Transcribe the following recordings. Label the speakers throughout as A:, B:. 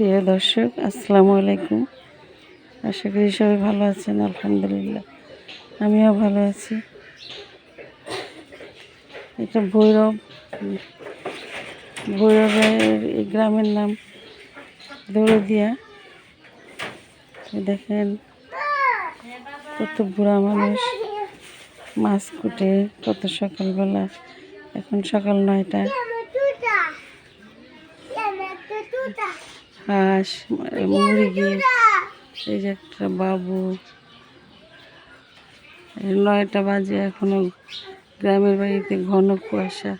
A: প্রিয় দর্শক, আসসালামু আলাইকুম। আশা করি সবাই ভালো আছেন, আলহামদুলিল্লাহ। আমিও ভালো আছি। এটা ভৈরব। ভৈরবের এই গ্রামের নাম দৌড়দিয়া দেখেন কত বুড়া মানুষ, মাছ কুটে, কত সকালবেলা। এখন সকাল নয়টা। হাঁস মুরগি, এই যে একটা বাবু। নয়টা বাজে এখনও গ্রামের বাড়িতে ঘন কুয়াশা।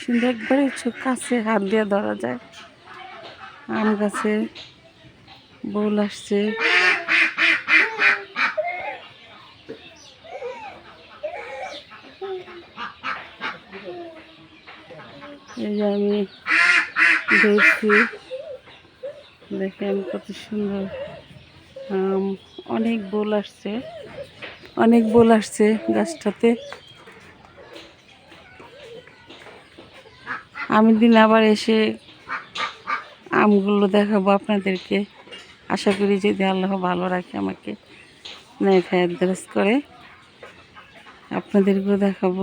A: কিন্তু একবারে কাছে হাত দিয়ে ধরা যায়। আম গাছে বউল আসছে। এই যে আমি দেখছি দেখেন কত সুন্দর। অনেক বোল আসছে। অনেক বোল আসছে গাছটাতে। আমি দিন আবার এসে আমগুলো দেখাবো আপনাদেরকে। আশা করি যদি আল্লাহ ভালো রাখে আমাকে নেয় খায় করে, আপনাদেরকেও দেখাবো।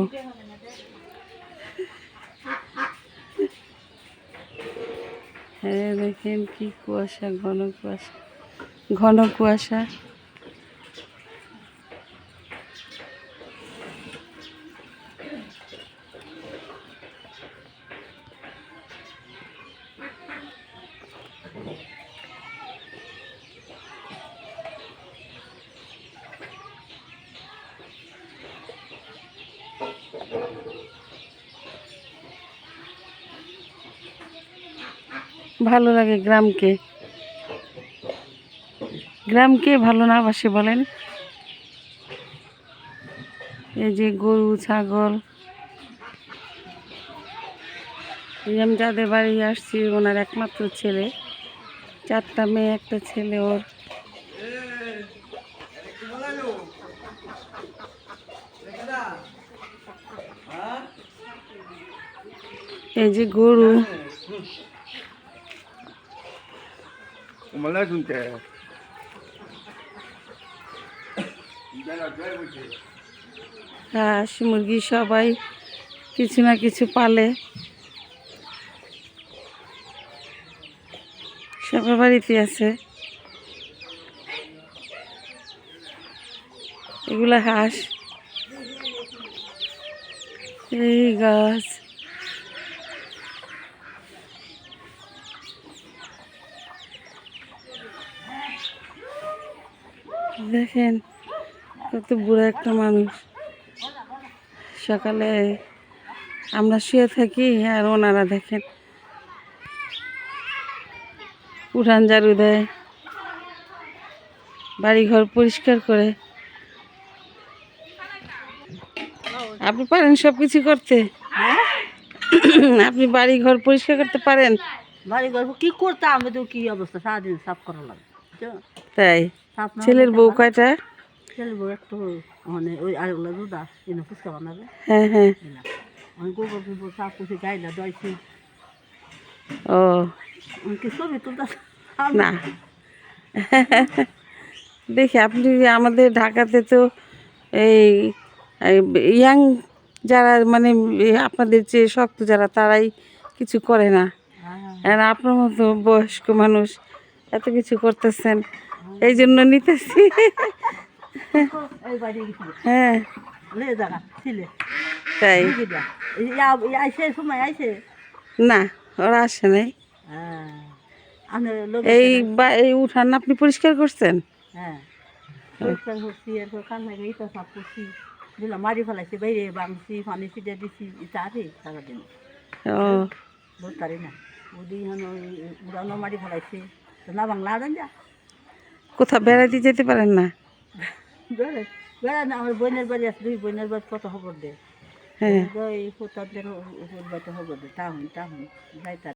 A: হ্যাঁ দেখেন কি কুয়াশা, ঘন কুয়াশা। ঘন কুয়াশা। ভালো লাগে গ্রামকে। গ্রামকে ভালো না বাসে বলেন? এই যে গরু, ছাগল। এই আমি যাদের বাড়ি আসছি, ওনার একমাত্র ছেলে। চারটা মেয়ে, একটা ছেলে ওর। এই যে গরু।
B: मला तुमच्या
A: হাঁস মুরগি সবাই কিছু না কিছু পালে সবার বাড়িতে আছে এগুলা হাঁস এই গাছ দেখেন কত বুড়ো একটা মানুষ। সকালে আমরা শুয়ে থাকি আর ওনারা দেখেন। উঠান ঝাড়ু দেয় বাড়িঘর পরিষ্কার করে। আপনি পারেন সব কিছু করতে আপনি বাড়ি ঘর পরিষ্কার করতে পারেন?
C: বাড়ি গল্প কি করতে আমি তো কি অবস্থা? সারাদিন সাফ করা লাগে?
A: তাই? ছেলের বউ কয়টা?
C: ছেলের বউ একটু মানে ওই আরেকগুলো দুধা এনে ফুচকা বানাবে।
A: হ্যাঁ হ্যাঁ।
C: আমি গোবর গোবর দইছি।
A: ও।
C: কি ছবি তুলতে
A: না। দেখি আপনি আমাদের ঢাকাতে তো এই ইয়াং যারা মানে আপনাদের চেয়ে শক্ত যারা তারাই কিছু করে না। আর আপনার মতো বয়স্ক মানুষ এত কিছু করতেছেন। এই জন্য নিতেছি। হ্যাঁ। না আসে নাই। এই উঠান আপনি পরিষ্কার করছেন?
C: হ্যাঁ ইটা না? মারি ফেলাইছে। না বাংলা আদান যা।
A: কোথাও বেড়াতে যেতে পারেন না
C: বেড়ে বেড়া না আমার বোনের বাড়ি আছে দুই বোনের বাড়ি কত খবর দে
A: হ্যাঁ
C: ওই উপর খবর দে তা হন তা হন যাইতা